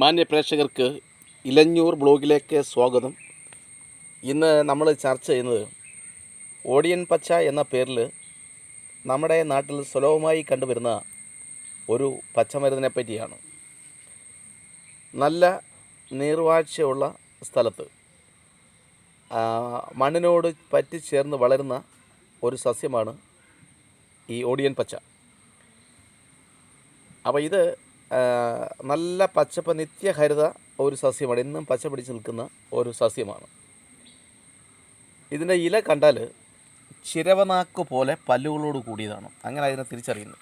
മാന്യ പ്രേക്ഷകർക്ക് ഇലഞ്ഞൂർ ബ്ലോഗിലേക്ക് സ്വാഗതം. ഇന്ന് നമ്മൾ ചർച്ച ചെയ്യുന്നത് ഓടിയൻ പച്ച എന്ന പേരിൽ നമ്മുടെ നാട്ടിൽ സുലഭമായി കണ്ടുവരുന്ന ഒരു പച്ചമരുന്നിനെ പറ്റിയാണ്. നല്ല നീർവാഴ്ചയുള്ള സ്ഥലത്ത് മണ്ണിനോട് പറ്റിച്ചേർന്ന് വളരുന്ന ഒരു സസ്യമാണ് ഈ ഓടിയൻ പച്ച. അപ്പോൾ ഇത് നല്ല പച്ചപ്പ് നിത്യഹരിത ഒരു സസ്യമാണ്. എന്നും പച്ച പിടിച്ച് നിൽക്കുന്ന ഒരു സസ്യമാണ്. ഇതിന്റെ ഇല കണ്ടാൽ ചിരവനാക്ക് പോലെ പല്ലുകളോട് കൂടിയതാണ്. അങ്ങനെ അതിനെ തിരിച്ചറിയുന്നു.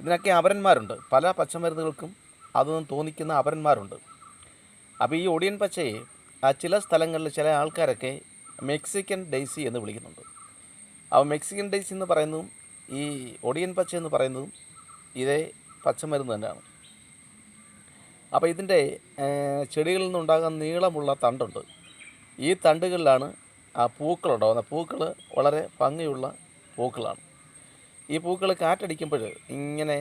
ഇതിനൊക്കെ അപരന്മാരുണ്ട്. പല പച്ചമരുന്നുകൾക്കും അതൊന്നും തോന്നിക്കുന്ന അപരന്മാരുണ്ട്. അപ്പോൾ ഈ ഒടിയൻ പച്ചയെ ചില സ്ഥലങ്ങളിൽ ചില ആൾക്കാരൊക്കെ മെക്സിക്കൻ ഡെയ്സി എന്ന് വിളിക്കുന്നുണ്ട്. അപ്പോൾ മെക്സിക്കൻ ഡെയ്സി എന്ന് പറയുന്നതും ഈ ഒടിയൻ പച്ച എന്ന് പറയുന്നതും ഇതേ പച്ചമരുന്ന് തന്നെയാണ്. അപ്പോൾ ഇതിന്റെ ചെടികളിൽ നിന്നുണ്ടാകുന്ന നീളമുള്ള തണ്ടുണ്ട്. ഈ തണ്ടുകളിലാണ് ആ പൂക്കളുണ്ടാകുന്നത് പൂക്കൾ വളരെ ഭംഗിയുള്ള പൂക്കളാണ്. ഈ പൂക്കൾ കാറ്റടിക്കുമ്പോൾ ഇങ്ങനെ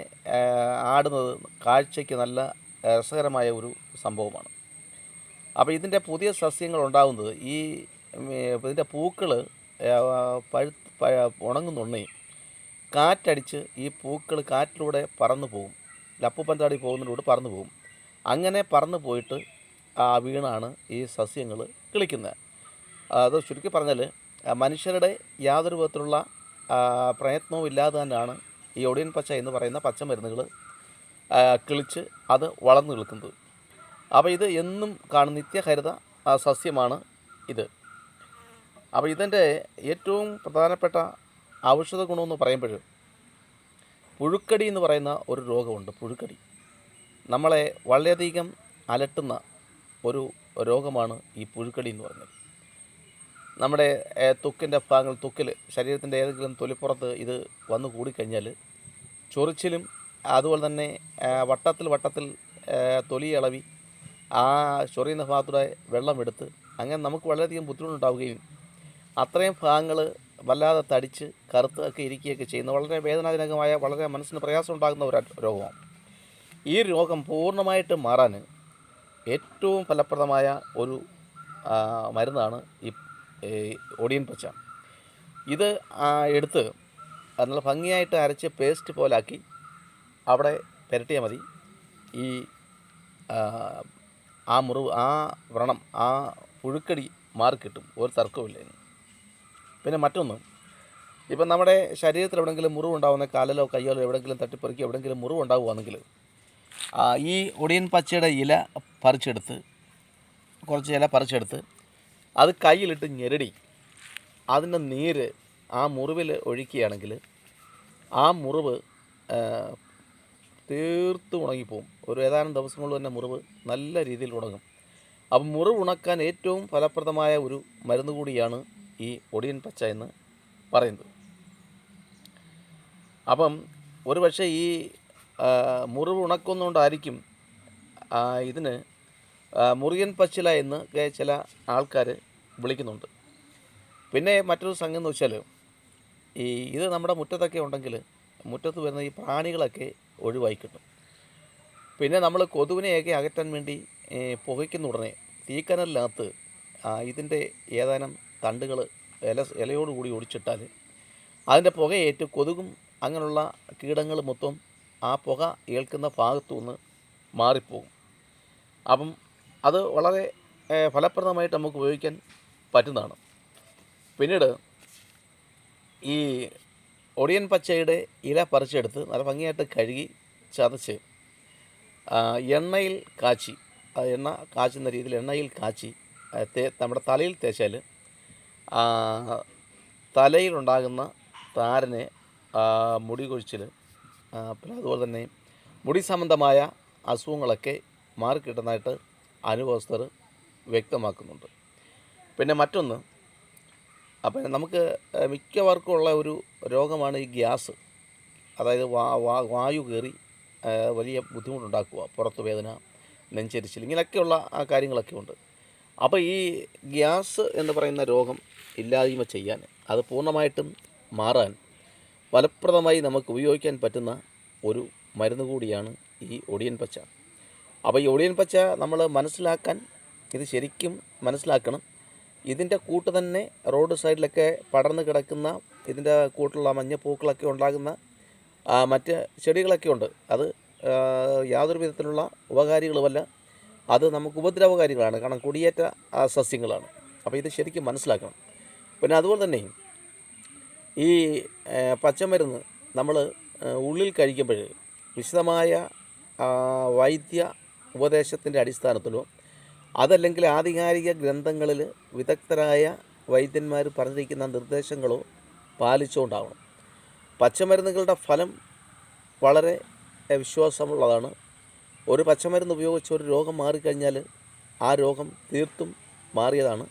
ആടുന്നത് കാഴ്ചയ്ക്ക് നല്ല രസകരമായ ഒരു സംഭവമാണ്. അപ്പോൾ ഇതിന്റെ പുതിയ സസ്യങ്ങൾ ഉണ്ടാകുന്നത് ഈ ഇതിന്റെ പൂക്കൾ പഴുത്ത് ഉണങ്ങുന്നുണ്ണി കാറ്റടിച്ച് ഈ പൂക്കൾ കാറ്റിലൂടെ പറന്നു പോകും ലപ്പുപ്പന്താടി പോകുന്നതിലൂടെ പറന്നു പോകും അങ്ങനെ പറന്നു പോയിട്ട് ആ വീണാണ് ഈ സസ്യങ്ങൾ കിളിക്കുന്നത്. അത് ചുരുക്കി പറഞ്ഞാൽ മനുഷ്യരുടെ യാതൊരു വിധത്തിലുള്ള പ്രയത്നവും ഇല്ലാതെ തന്നെയാണ് ഈ ഒടിയൻ പച്ച എന്ന് പറയുന്ന പച്ചമരുന്നുകൾ കിളിച്ച് അത് വളർന്നു നിൽക്കുന്നത്. അപ്പോൾ ഇത് എന്നും കാണുന്ന നിത്യഹരിത സസ്യമാണ് ഇത്. അപ്പോൾ ഇതിന്റെ ഏറ്റവും പ്രധാനപ്പെട്ട ഔഷധ ഗുണമെന്ന് പറയുമ്പോൾ പുഴുക്കടി എന്ന് പറയുന്ന ഒരു രോഗമുണ്ട് പുഴുക്കടി. നമ്മളെ വളരെയധികം അലട്ടുന്ന ഒരു രോഗമാണ് ഈ പുഴുക്കടി എന്ന് പറയുന്നത് നമ്മുടെ തുക്കിന്റെ ഭാഗങ്ങൾ ത്വക്കിൽ ശരീരത്തിന്റെ ഏതെങ്കിലും തൊലിപ്പുറത്ത് ഇത് വന്നു കൂടിക്കഴിഞ്ഞാൽ ചൊറിച്ചിലും അതുപോലെ തന്നെ വട്ടത്തിൽ വട്ടത്തിൽ തൊലി ഇളവി ആ ചൊറിയുന്ന ഭാഗത്തൂടെ വെള്ളമെടുത്ത് അങ്ങനെ നമുക്ക് വളരെയധികം ബുദ്ധിമുട്ടുണ്ടാവുകയും അത്രയും ഭാഗങ്ങൾ വല്ലാതെ തടിച്ച് കറുത്തൊക്കെ ഇരിക്കുകയൊക്കെ ചെയ്യുന്ന വളരെ വേദനാജനകമായ വളരെ മനസ്സിന് പ്രയാസം ഉണ്ടാകുന്ന ഒരു രോഗമാണ്. ഈ രോഗം പൂർണമായിട്ട് മാറാൻ ഏറ്റവും ഫലപ്രദമായ ഒരു മരുന്നാണ് ഈ ഒടിയൻ പച്ച. ഇത് എടുത്ത് നല്ല ഭംഗിയായിട്ട് അരച്ച് പേസ്റ്റ് പോലാക്കി അവിടെ പുരട്ടിയാൽ മതി. ഈ ആ, മുറിവ് ആ വ്രണം ആ പുഴുക്കടി മാറി കിട്ടും. ഒരു തർക്കവുമില്ല. പിന്നെ മറ്റൊന്ന് ഇപ്പം നമ്മുടെ ശരീരത്തിൽ എവിടെയെങ്കിലും മുറിവുണ്ടാകുന്ന കാലിലോ കയ്യോ എവിടെയെങ്കിലും തട്ടിപ്പറിക്കോ എവിടെയെങ്കിലും മുറിവുണ്ടാകുകയാണെങ്കിൽ ഈ ഒടിയൻ പച്ചയുടെ ഇല പറിച്ചെടുത്ത് കുറച്ച് ഇല പറിച്ചെടുത്ത് അത് കയ്യിലിട്ട് ഞെരടി. അതിന്റെ നീര് ആ മുറിവിൽ ഒഴിക്കുകയാണെങ്കിൽ ആ മുറിവ് തീർത്ത് ഉണങ്ങിപ്പോവും. ഒരു ഏതാനും ദിവസം കൊണ്ട് തന്നെ മുറിവ് നല്ല രീതിയിൽ ഉണങ്ങും. അപ്പം മുറിവ് ഉണക്കാൻ ഏറ്റവും ഫലപ്രദമായ ഒരു മരുന്ന് കൂടിയാണ് ഈ ഒടിയൻ പച്ച എന്ന് പറയുന്നത്. അപ്പം ഒരു പക്ഷേ ഈ മുറിവ് ഉണക്കുന്നതുകൊണ്ടായിരിക്കും ആ, ഇതിന് മുറിയൻ പച്ചില എന്ന് ചില ആൾക്കാർ വിളിക്കുന്നുണ്ട്. പിന്നെ മറ്റൊരു സംഗതി എന്ന് വെച്ചാൽ ഈ ഇത് നമ്മുടെ മുറ്റത്തൊക്കെ ഉണ്ടെങ്കിൽ മുറ്റത്ത് വരുന്ന ഈ പ്രാണികളൊക്കെ ഒഴിവായി കിട്ടും. പിന്നെ നമ്മൾ കൊതുവിനെയൊക്കെ അകറ്റാൻ വേണ്ടി പുകയ്ക്കുന്ന ഉടനെ തീക്കനലിനകത്ത് ഇതിന്റെ ഏതാനും തണ്ടുകൾ ഇല ഇലയോടുകൂടി ഒടിച്ചിട്ടാൽ അതിന്റെ പുകയേറ്റ് കൊതുകും അങ്ങനെയുള്ള കീടങ്ങൾ മൊത്തം ആ പുക ഏൽക്കുന്ന ഭാഗത്തു നിന്ന് മാറിപ്പോകും. അപ്പം അത് വളരെ ഫലപ്രദമായിട്ട് നമുക്ക് ഉപയോഗിക്കാൻ പറ്റുന്നതാണ്. പിന്നീട് ഈ ഒടിയൻ പച്ചയുടെ ഇല പറിച്ചെടുത്ത് നല്ല ഭംഗിയായിട്ട് കഴുകി ചതച്ച് എണ്ണയിൽ കാച്ചി എണ്ണ കാച്ചുന്ന രീതിയിൽ എണ്ണയിൽ കാച്ചി തേ നമ്മുടെ തലയിൽ തേച്ചാൽ തലയിലുണ്ടാകുന്ന താരനെ മുടി കൊഴിച്ചിൽ പിന്നെ അതുപോലെ തന്നെ മുടി സംബന്ധമായ അസുഖങ്ങളൊക്കെ മാറിക്കിട്ടുന്നതായിട്ട് അനുഭവസ്ഥർ വ്യക്തമാക്കുന്നുണ്ട്. പിന്നെ മറ്റൊന്ന് അപ്പം നമുക്ക് മിക്കവർക്കും ഉള്ള ഒരു രോഗമാണ് ഈ ഗ്യാസ്. അതായത് വാ വാ വായു കയറി വലിയ ബുദ്ധിമുട്ടുണ്ടാക്കുക പുറത്ത് വേദന നെഞ്ചരിച്ചിൽ ഇങ്ങനെയൊക്കെയുള്ള ആ കാര്യങ്ങളൊക്കെ ഉണ്ട്. അപ്പോൾ ഈ ഗ്യാസ് എന്ന് പറയുന്ന രോഗം ഇല്ലായ്മ ചെയ്യാൻ അത് പൂർണമായിട്ടും മാറാൻ ഫലപ്രദമായി നമുക്ക് ഉപയോഗിക്കാൻ പറ്റുന്ന ഒരു മരുന്ന് കൂടിയാണ് ഈ ഒടിയൻ പച്ച. അപ്പോൾ ഈ ഒടിയൻ പച്ച നമ്മൾ മനസ്സിലാക്കാൻ ഇത് ശരിക്കും മനസ്സിലാക്കണം. ഇതിന്റെ കൂട്ട് തന്നെ റോഡ് സൈഡിലൊക്കെ പടർന്ന് കിടക്കുന്ന ഇതിന്റെ കൂട്ടുള്ള മഞ്ഞപ്പൂക്കളൊക്കെ ഉണ്ടാകുന്ന മറ്റ് ചെടികളൊക്കെ ഉണ്ട്. അത് യാതൊരു വിധത്തിലുള്ള ഉപകാരികളുമല്ല. അത് നമുക്ക് ഉപദ്രവകാരികളാണ്. കാരണം കുടിയേറ്റ സസ്യങ്ങളാണ്. അപ്പോൾ ഇത് ശരിക്കും മനസ്സിലാക്കണം. പിന്നെ അതുപോലെ തന്നെ ഈ പച്ചമരുന്ന് നമ്മൾ ഉള്ളിൽ കഴിക്കുമ്പോൾ വിശദമായ വൈദ്യ ഉപദേശത്തിന്റെ അടിസ്ഥാനത്തിലോ അതല്ലെങ്കിൽ ആധികാരിക ഗ്രന്ഥങ്ങളിൽ വിദഗ്ധരായ വൈദ്യന്മാർ പറഞ്ഞിരിക്കുന്ന നിർദ്ദേശങ്ങളോ പാലിച്ചുകൊണ്ടാവണം പച്ചമരുന്നുകളുടെ ഫലം വളരെ വിശ്വാസമുള്ളതാണ്. ഒരു പച്ചമരുന്ന് ഉപയോഗിച്ച് ഒരു രോഗം മാറിക്കഴിഞ്ഞാൽ ആ രോഗം തീർത്തും മാറിയതാണ്.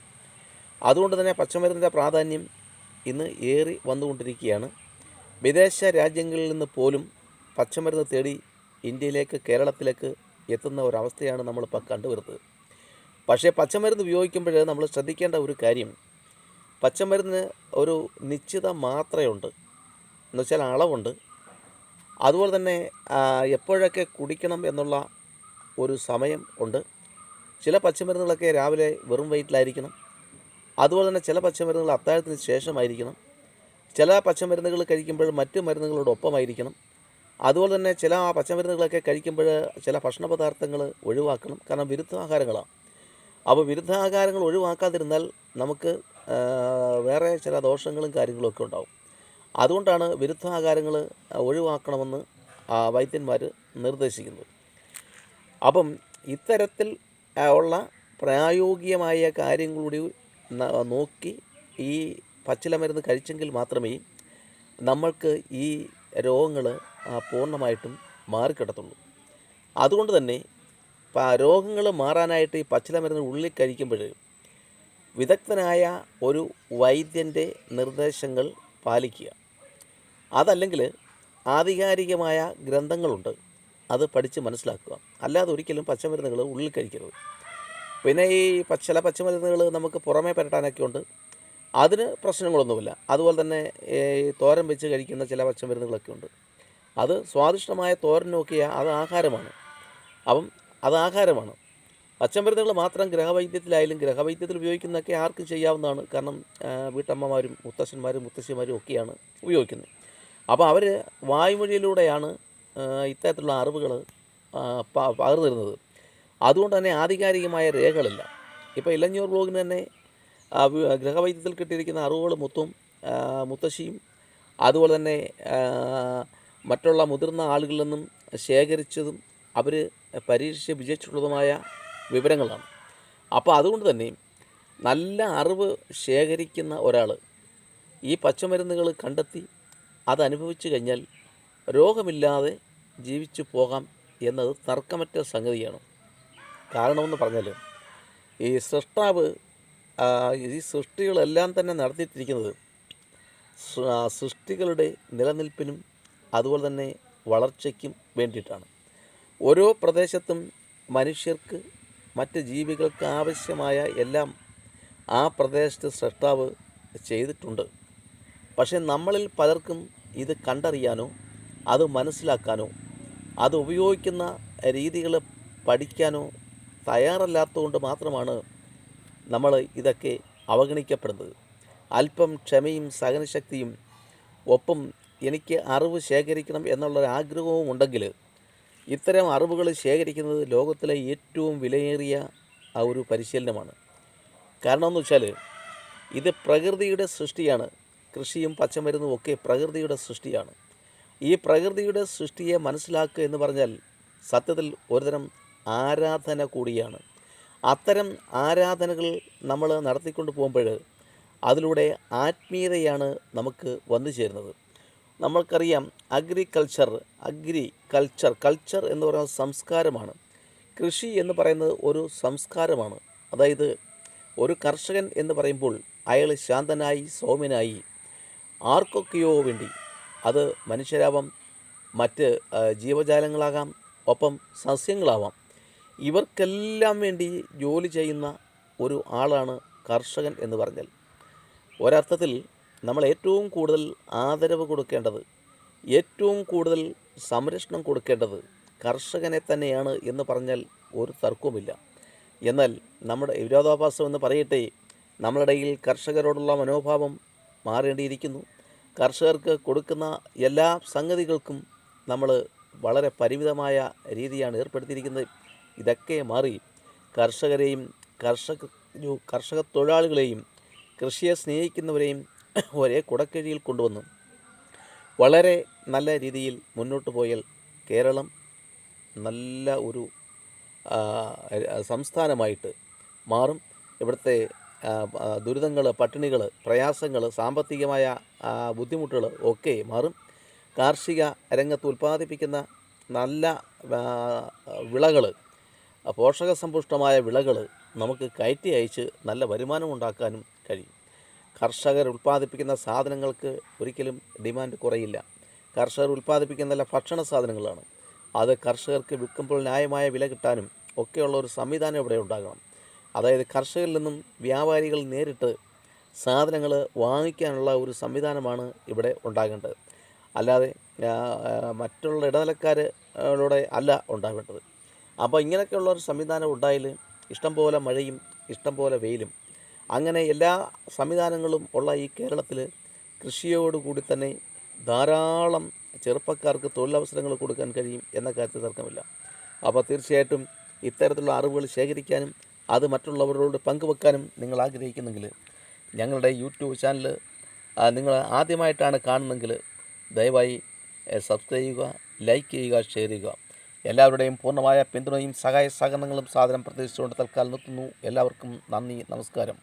അതുകൊണ്ട് തന്നെ പച്ചമരുന്നിന്റെ പ്രാധാന്യം ഇന്ന് ഏറി വന്നുകൊണ്ടിരിക്കുകയാണ്. വിദേശ രാജ്യങ്ങളിൽ നിന്ന് പോലും പച്ചമരുന്ന് തേടി ഇന്ത്യയിലേക്ക് കേരളത്തിലേക്ക് എത്തുന്ന ഒരവസ്ഥയാണ് നമ്മളിപ്പോൾ കണ്ടുവരുന്നത്. പക്ഷേ പച്ചമരുന്ന് ഉപയോഗിക്കുമ്പോൾ നമ്മൾ ശ്രദ്ധിക്കേണ്ട ഒരു കാര്യം പച്ചമരുന്നിന് ഒരു നിശ്ചിത മാത്രയുണ്ട്. എന്നുവെച്ചാൽ അളവുണ്ട്. അതുപോലെ തന്നെ എപ്പോഴൊക്കെ കുടിക്കണം എന്നുള്ള ഒരു സമയം ഉണ്ട്. ചില പച്ചമരുന്നുകളൊക്കെ രാവിലെ വെറും വയറ്റിലായിരിക്കണം. അതുപോലെ തന്നെ ചില പച്ചമരുന്നുകൾ അത്താഴത്തിന് ശേഷമായിരിക്കണം. ചില പച്ചമരുന്നുകൾ കഴിക്കുമ്പോൾ മറ്റ് മരുന്നുകളോടൊപ്പമായിരിക്കണം. അതുപോലെ തന്നെ ചില ആ പച്ചമരുന്നുകളൊക്കെ കഴിക്കുമ്പോൾ ചില ഭക്ഷണ പദാർത്ഥങ്ങൾ ഒഴിവാക്കണം. കാരണം വിരുദ്ധാഹാരങ്ങളാണ്. അപ്പോൾ വിരുദ്ധാഹാരങ്ങൾ ഒഴിവാക്കാതിരുന്നാൽ നമുക്ക് വേറെ ചില ദോഷങ്ങളും കാര്യങ്ങളൊക്കെ ഉണ്ടാവും. അതുകൊണ്ടാണ് വിരുദ്ധാഹാരങ്ങൾ ഒഴിവാക്കണമെന്ന് വൈദ്യന്മാർ നിർദ്ദേശിക്കുന്നത്. അപ്പം ഇത്തരത്തിൽ ഉള്ള പ്രായോഗികമായ കാര്യങ്ങളുടെ നോക്കി ഈ പച്ചില മരുന്ന് കഴിച്ചെങ്കിൽ മാത്രമേ നമ്മൾക്ക് ഈ രോഗങ്ങൾ പൂർണമായിട്ടും മാറിക്കിടത്തുള്ളൂ. അതുകൊണ്ട് തന്നെ രോഗങ്ങൾ മാറാനായിട്ട് ഈ പച്ചില മരുന്ന് ഉള്ളിൽ കഴിക്കുമ്പോൾ വിദഗ്ധനായ ഒരു വൈദ്യന്റെ നിർദ്ദേശങ്ങൾ പാലിക്കുക. അതല്ലെങ്കിൽ ആധികാരികമായ ഗ്രന്ഥങ്ങളുണ്ട്. അത് പഠിച്ച് മനസ്സിലാക്കുക. അല്ലാതെ ഒരിക്കലും പച്ചമരുന്നുകൾ ഉള്ളിൽ കഴിക്കരുത്. പിന്നെ ഈ ചില പച്ചമരുന്നുകൾ നമുക്ക് പുറമേ പുരട്ടാനൊക്കെ ഉണ്ട്. അതിന് പ്രശ്നങ്ങളൊന്നുമില്ല. അതുപോലെ തന്നെ ഈ തോരൻ വെച്ച് കഴിക്കുന്ന ചില പച്ചമരുന്നുകളൊക്കെ ഉണ്ട്. അത് സ്വാദിഷ്ടമായ തോരൻ നോക്കിയാൽ അത് ആഹാരമാണ്. അപ്പം അത് ആഹാരമാണ്. പച്ചമരുന്നുകൾ മാത്രം ഗ്രഹവൈദ്യത്തിലായാലും ഗ്രഹവൈദ്യത്തിൽ ഉപയോഗിക്കുന്നതൊക്കെ ആർക്കും ചെയ്യാവുന്നതാണ്. കാരണം വീട്ടമ്മമാരും മുത്തശ്ശന്മാരും മുത്തശ്ശിമാരും ഒക്കെയാണ് ഉപയോഗിക്കുന്നത്. അപ്പോൾ അവർ വായുമൊഴിയിലൂടെയാണ് ഇത്തരത്തിലുള്ള അറിവുകൾ പകർന്നു തരുന്നത് അതുകൊണ്ട് തന്നെ ആധികാരികമായ രേഖകളില്ല. ഇപ്പോൾ ഇലഞ്ഞൂർ ബ്ലോഗിന് തന്നെ ഗൃഹവൈദ്യത്തിൽ കിട്ടിയിരിക്കുന്ന അറിവുകൾ മൊത്തം മുത്തശ്ശിയും അതുപോലെ തന്നെ മറ്റുള്ള മുതിർന്ന ആളുകളിൽ നിന്നും ശേഖരിച്ചതും അവർ പരീക്ഷിച്ച് വിജയിച്ചിട്ടുള്ളതുമായ വിവരങ്ങളാണ്. അപ്പോൾ അതുകൊണ്ട് തന്നെ നല്ല അറിവ് ശേഖരിക്കുന്ന ഒരാൾ ഈ പച്ചമരുന്നുകൾ കണ്ടെത്തി അതനുഭവിച്ചു കഴിഞ്ഞാൽ രോഗമില്ലാതെ ജീവിച്ചു പോകാം എന്നത് തർക്കമറ്റ സംഗതിയാണ്. കാരണമെന്ന് പറഞ്ഞാൽ ഈ സൃഷ്ടാവ് ഈ സൃഷ്ടികളെല്ലാം തന്നെ നടത്തിയിട്ടിരിക്കുന്നത് സൃഷ്ടികളുടെ നിലനിൽപ്പിനും അതുപോലെ തന്നെ വളർച്ചയ്ക്കും വേണ്ടിയിട്ടാണ്. ഓരോ പ്രദേശത്തും മനുഷ്യർക്ക് മറ്റ് ജീവികൾക്ക് ആവശ്യമായ എല്ലാം ആ പ്രദേശത്ത് സൃഷ്ടാവ് ചെയ്തിട്ടുണ്ട്. പക്ഷേ നമ്മളിൽ പലർക്കും ഇത് കണ്ടറിയാനോ അത് മനസ്സിലാക്കാനോ അത് ഉപയോഗിക്കുന്ന രീതികൾ പഠിക്കാനോ തയ്യാറല്ലാത്തതുകൊണ്ട് മാത്രമാണ് നമ്മൾ ഇതൊക്കെ അവഗണിക്കപ്പെടുന്നത്. അല്പം ക്ഷമയും സഹനശക്തിയും ഒപ്പം എനിക്ക് അറിവ് ശേഖരിക്കണം എന്നുള്ള ആഗ്രഹവും ഉണ്ടെങ്കിൽ ഇത്തരം അറിവുകൾ ശേഖരിക്കുന്നത് ലോകത്തിലെ ഏറ്റവും വിലയേറിയ ആ ഒരു പരിശീലനമാണ്. കാരണം എന്ന് വെച്ചാൽ ഇത് പ്രകൃതിയുടെ സൃഷ്ടിയാണ്. കൃഷിയും പച്ചമരുന്നും ഒക്കെ പ്രകൃതിയുടെ സൃഷ്ടിയാണ്. ഈ പ്രകൃതിയുടെ സൃഷ്ടിയെ മനസ്സിലാക്കുക എന്ന് പറഞ്ഞാൽ സത്യത്തിൽ ഒരുതരം ആരാധന കൂടിയാണ്. അത്തരം ആരാധനകൾ നമ്മൾ നടത്തിക്കൊണ്ട് പോകുമ്പോൾ അതിലൂടെ ആത്മീയതയാണ് നമുക്ക് വന്നു ചേരുന്നത്. നമ്മൾക്കറിയാം അഗ്രികൾച്ചർ അഗ്രി കൾച്ചർ കൾച്ചർ എന്ന് പറയുന്നത് സംസ്കാരമാണ്. കൃഷി എന്ന് പറയുന്നത് ഒരു സംസ്കാരമാണ്. അതായത് ഒരു കർഷകൻ എന്ന് പറയുമ്പോൾ അയാൾ ശാന്തനായി സൗമ്യനായി ആർക്കൊക്കെയോ വേണ്ടി. അത് മനുഷ്യരാവാം മറ്റ് ജീവജാലങ്ങളാകാം ഒപ്പം സസ്യങ്ങളാവാം. ഇവർക്കെല്ലാം വേണ്ടി ജോലി ചെയ്യുന്ന ഒരു ആളാണ് കർഷകൻ എന്ന് പറഞ്ഞാൽ. ഒരർത്ഥത്തിൽ നമ്മൾ ഏറ്റവും കൂടുതൽ ആദരവ് കൊടുക്കേണ്ടത് ഏറ്റവും കൂടുതൽ സംരക്ഷണം കൊടുക്കേണ്ടത് കർഷകനെ തന്നെയാണ് എന്ന് പറഞ്ഞാൽ ഒരു തർക്കവുമില്ല. എന്നാൽ നമ്മുടെ വിരോധാഭാസം എന്ന് പറയട്ടെ നമ്മളിടയിൽ കർഷകരോടുള്ള മനോഭാവം മാറേണ്ടിയിരിക്കുന്നു. കർഷകർക്ക് കൊടുക്കുന്ന എല്ലാ സംഗതികൾക്കും നമ്മൾ വളരെ പരിമിതമായ രീതിയാണ് ഏർപ്പെടുത്തിയിരിക്കുന്നത്. ഇതൊക്കെ മാറി കർഷകരെയും കർഷക കർഷക തൊഴിലാളികളെയും കൃഷിയെ സ്നേഹിക്കുന്നവരെയും ഒരേ കുടക്കീഴിൽ കൊണ്ടുവന്നു. വളരെ നല്ല രീതിയിൽ മുന്നോട്ട് പോയാൽ കേരളം നല്ല ഒരു സംസ്ഥാനമായിട്ട് മാറും. ഇവിടുത്തെ ദുരിതങ്ങൾ പട്ടിണികൾ പ്രയാസങ്ങൾ സാമ്പത്തികമായ ബുദ്ധിമുട്ടുകൾ ഒക്കെ മാറും. കാർഷിക രംഗത്ത് ഉൽപ്പാദിപ്പിക്കുന്ന നല്ല വിളകൾ പോഷകസമ്പുഷ്ടമായ വിളകൾ നമുക്ക് കയറ്റി അയച്ച് നല്ല വരുമാനം ഉണ്ടാക്കാനും കഴിയും. കർഷകർ ഉൽപ്പാദിപ്പിക്കുന്ന സാധനങ്ങൾക്ക് ഒരിക്കലും ഡിമാൻഡ് കുറയില്ല. കർഷകർ ഉൽപ്പാദിപ്പിക്കുന്ന നല്ല ഭക്ഷണ സാധനങ്ങളാണ്. അത് കർഷകർക്ക് വിൽക്കുമ്പോൾ ന്യായമായ വില കിട്ടാനും ഒക്കെയുള്ള ഒരു സംവിധാനം ഇവിടെ ഉണ്ടാകണം. അതായത് കർഷകരിൽ നിന്നും വ്യാപാരികൾ നേരിട്ട് സാധനങ്ങൾ വാങ്ങിക്കാനുള്ള ഒരു സംവിധാനമാണ് ഇവിടെ ഉണ്ടാകേണ്ടത്. അല്ലാതെ മറ്റുള്ള ഇടനിലക്കാരോടെ അല്ല ഉണ്ടാവേണ്ടത് അപ്പോൾ ഇങ്ങനെയൊക്കെയുള്ള ഒരു സംവിധാനം ഉണ്ടായാൽ ഇഷ്ടംപോലെ മഴയും ഇഷ്ടംപോലെ വെയിലും. അങ്ങനെ എല്ലാ സംവിധാനങ്ങളും ഉള്ള ഈ കേരളത്തിൽ കൃഷിയോടുകൂടി തന്നെ ധാരാളം ചെറുപ്പക്കാർക്ക് തൊഴിലവസരങ്ങൾ കൊടുക്കാൻ കഴിയും എന്ന കാര്യത്തിൽ തർക്കമില്ല. അപ്പോൾ തീർച്ചയായിട്ടും ഇത്തരത്തിലുള്ള അറിവുകൾ ശേഖരിക്കാനും അത് മറ്റുള്ളവരോട് പങ്കുവെക്കാനും നിങ്ങൾ ആഗ്രഹിക്കുന്നെങ്കിൽ ഞങ്ങളുടെ യൂട്യൂബ് ചാനൽ നിങ്ങൾ ആദ്യമായിട്ടാണ് കാണുന്നതെങ്കിൽ ദയവായി സബ്സ്ക്രൈബ് ചെയ്യുക ലൈക്ക് ചെയ്യുക ഷെയർ ചെയ്യുക. എല്ലാവരുടെയും പൂർണമായ പിന്തുണയും സഹായ സഹകരണങ്ങളും സാധനം പ്രതീക്ഷിച്ചുകൊണ്ട് തൽക്കാലം നിർത്തുന്നു. എല്ലാവർക്കും നന്ദി നമസ്കാരം.